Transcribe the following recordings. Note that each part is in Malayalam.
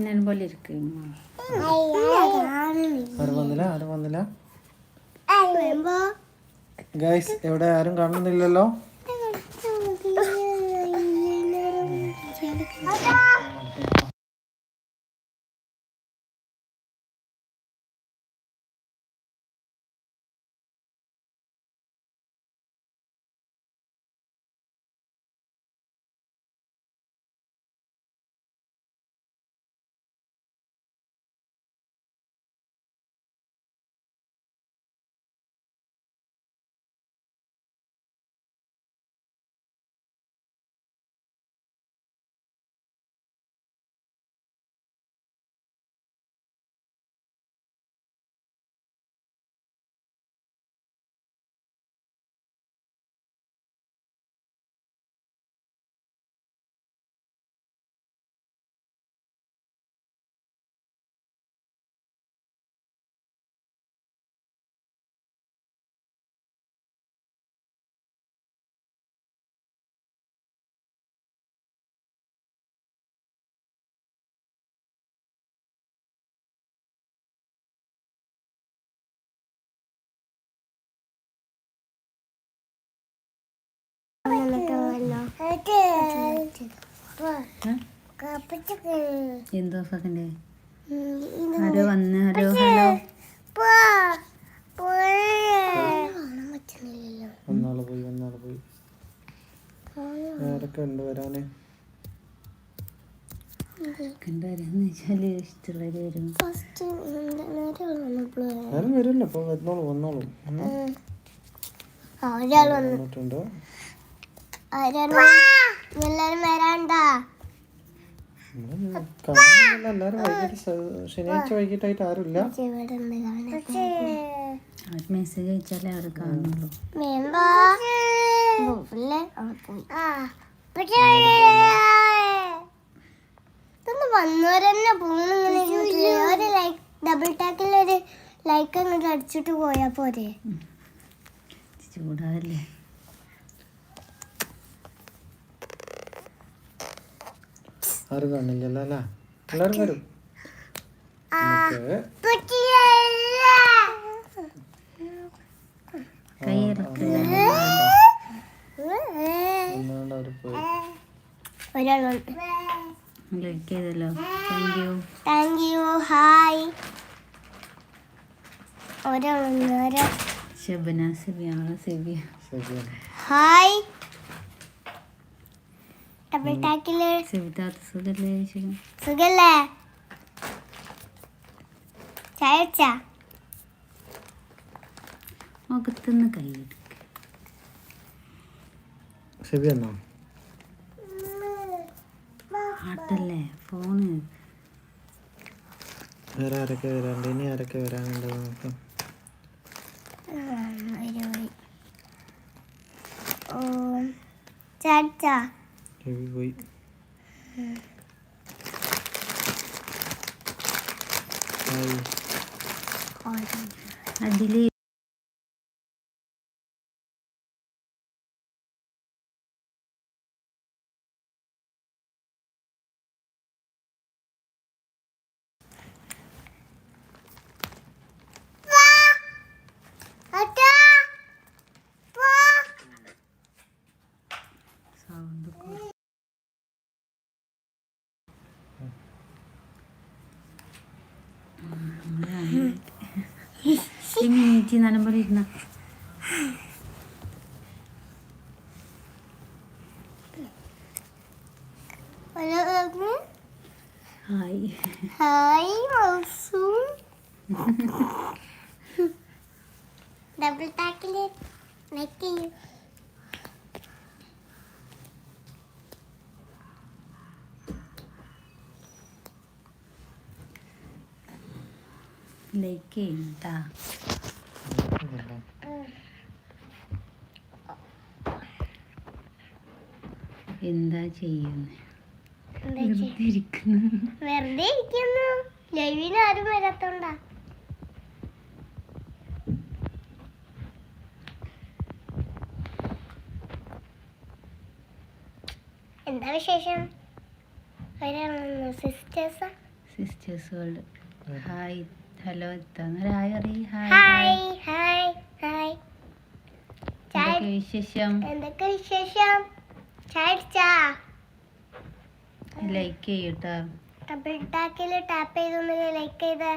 മിന്നൽ പോലെ ഇരിക്കും ഗൈസ് എവിടെ ആരും കാണുന്നില്ലല്ലോ? എന്തോ ഫക്കന്റെ ആരോ വന്ന് ആരോ ഹലോ. ഒന്നാൾ പോയി ഒന്നാൾ പോയി. ആരൊക്കെ ഉണ്ട് വരാന്? കണ്ടുവരാന്ന് വെച്ചാൽ ഇഷ്ടമുള്ളവർ വരും. വരില്ല ഇപ്പൊ വന്നോളൂ വന്നോളൂ. വന്നിട്ടുണ്ട്? എല്ലാരും വരാണ്ടാ എല്ലാരും വൈകിട്ട് ശനിയാഴ്ച വൈകിട്ടായിട്ട് ആരുമില്ല. മെസ്സേജ് അയച്ചാലേ അവർ കാണുള്ളൂ. വന്നവരെന്നെ ഒരു ലൈക്ക് ഡബിൾ ടാക്കിൽ ഒരു ലൈക്ക് അങ്ങോട്ട് അടിച്ചിട്ട് പോയാ പോരെ. ചൂടാവല്ലേ? ആരും കാണില്ലല്ലോ അല്ലേ എല്ലാരും വരും. ഒരാൾ ഷബന സിബിയ സിബിയ ഹായ് ഡബിൾ ടാക്കിൽ സിബിതാത്ത സുഖല്ലേ സുഖല്ലേ? ചായ മുഖത്തുനിന്ന് കൈ ശരിയെന്നോ ആട്ടല്ലേ? ഫോണ്. വേറെ ആരൊക്കെ വരാണ്ട് ഇനി ആരൊക്കെ വരാനുണ്ട് നമുക്ക്? ചാച്ച രവി പോയി ഹായ് അതിൽ സൗണ്ട് മിനിറ്റ് പോലെ ഇരുന്ന ഹായ് ഹായ് മൗസു ഡബിൾ ടാക്കിൽ ലൈക്ക് ചെയ്യൂ ലൈക്ക് എന്താ എന്താ ചെയ്യുന്നത് വെറുതെ ഇരിക്കുന്നു. ലൈവിന് ആരും വരാത്തോണ്ടാ. എന്താ വിശേഷം? സിസ്റ്റേഴ്സാ? Sisters world. Hi. Hello hi അറി ഹായ്. Hi hi. എന്തൊക്കെ വിശേഷം? എന്തൊക്കെ വിശേഷം? ചായ ലൈക്ക് ചെയ്യട്ടാ. ഡബിൾ ടാക്കിൽ ടാപ്പ് ചെയ്തൊന്ന് ലൈക്ക് ചെയ്തേ.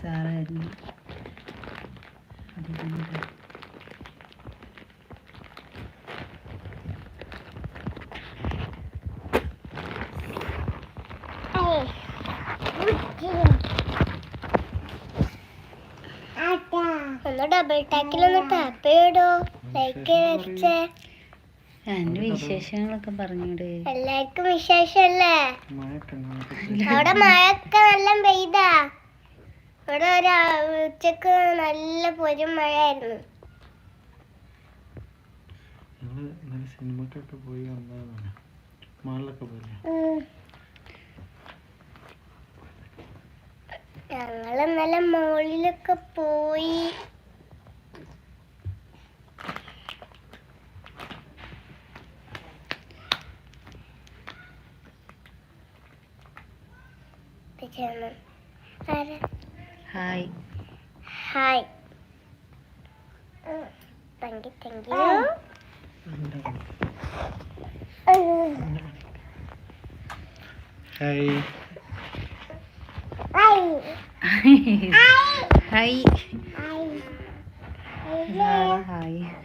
സാറായിരുന്നു അതുകൊണ്ട് ഒന്ന് ഡബിൾ ടാക്കിലൊന്ന് ടാപ്പ് ചെയ്തോ ലൈക്ക് വെച്ചേ വിശേഷങ്ങളൊക്കെ പറഞ്ഞൂടെ. എല്ലാവർക്കും വിശേഷല്ലേ? മഴയൊക്കെ അവിടെ മഴയൊക്കെ നല്ല പെയ്താ? ഇവിടെ ഒരു ഉച്ചയ്ക്ക് നല്ല പൊരും മഴയായിരുന്നു. സിനിമക്കൊക്കെ പോയി വന്നതാണ്. മാളിലൊക്കെ പോലെ ഞങ്ങൾ ഇന്നലെ മോളിലൊക്കെ പോയി. ഇതാണ്. ആരാ? Hi hi thank you thank you hi hi Sara hi ആ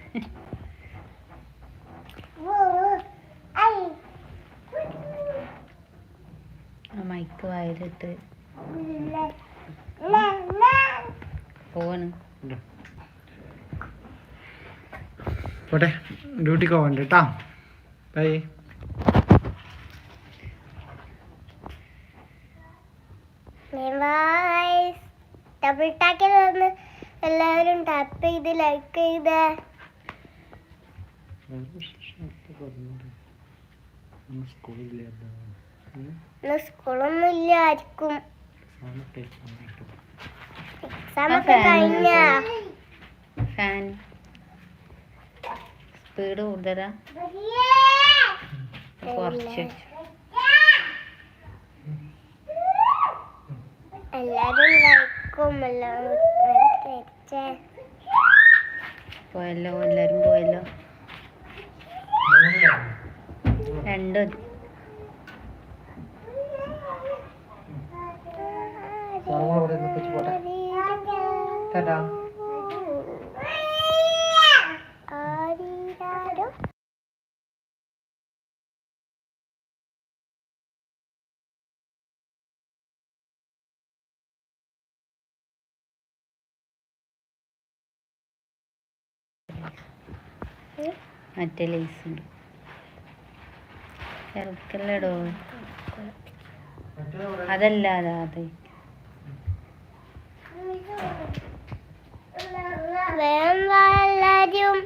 മൈക്ക് വായിലിട്ട് പോവാണ്? പോട്ടെ ഡ്യൂട്ടിക്ക് പോകണ്ട കേട്ടാ ബൈ ഡബിൾ ടാക്കിൽ വന്ന് എല്ലാവരും ടാപ്പ് ചെയ്ത് ലൈക്ക് ചെയ്ത് സ്കൂളില്ലായിരുന്നു ഇന്ന് സ്കൂളൊന്നും ഇല്ല ആർക്കും എക്സാം ഒക്കെ കഴിഞ്ഞ? ഫാൻ സ്പീഡ് കൂടുതലാ. കുറച്ച്. എല്ലാരും ലൈക്കും എല്ലാം വെച്ചേ പോയല്ലോ എല്ലാരും പോയല്ലോ. രണ്ടും. അവിടെ നിന്ന് പോട്ടെ. ടാറ്റാ ആരീരാരോ മറ്റേ ലേസ് ഉണ്ട്. ഇറക്കല്ലടോ? അതല്ല അതാ അതെ. വേഗം വാ എല്ലാരും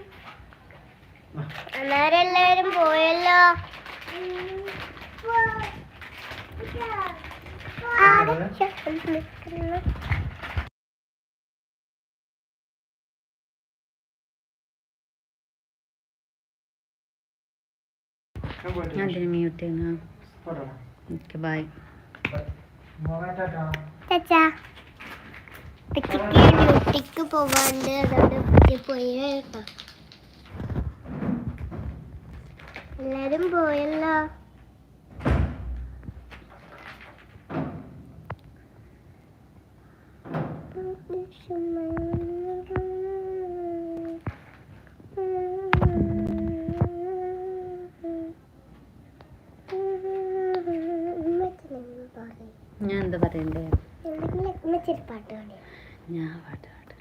അന്നേരം എല്ലാരും പോയല്ലോ? അതിന് മ്യൂട്ട് ചെയ്യുന്ന ഓക്കെ ബൈ ചാച്ചാ. പിറ്റിക്ക് ഡ്യൂട്ടിക്ക് പോവാണ്ട് അതുകൊണ്ട് പിറ്റി പോയി കേട്ടോ. എല്ലാരും പോയല്ലോ. എന്തെങ്കിലും പാട്ട് പാടിയോ ഞാൻ പാട്ട്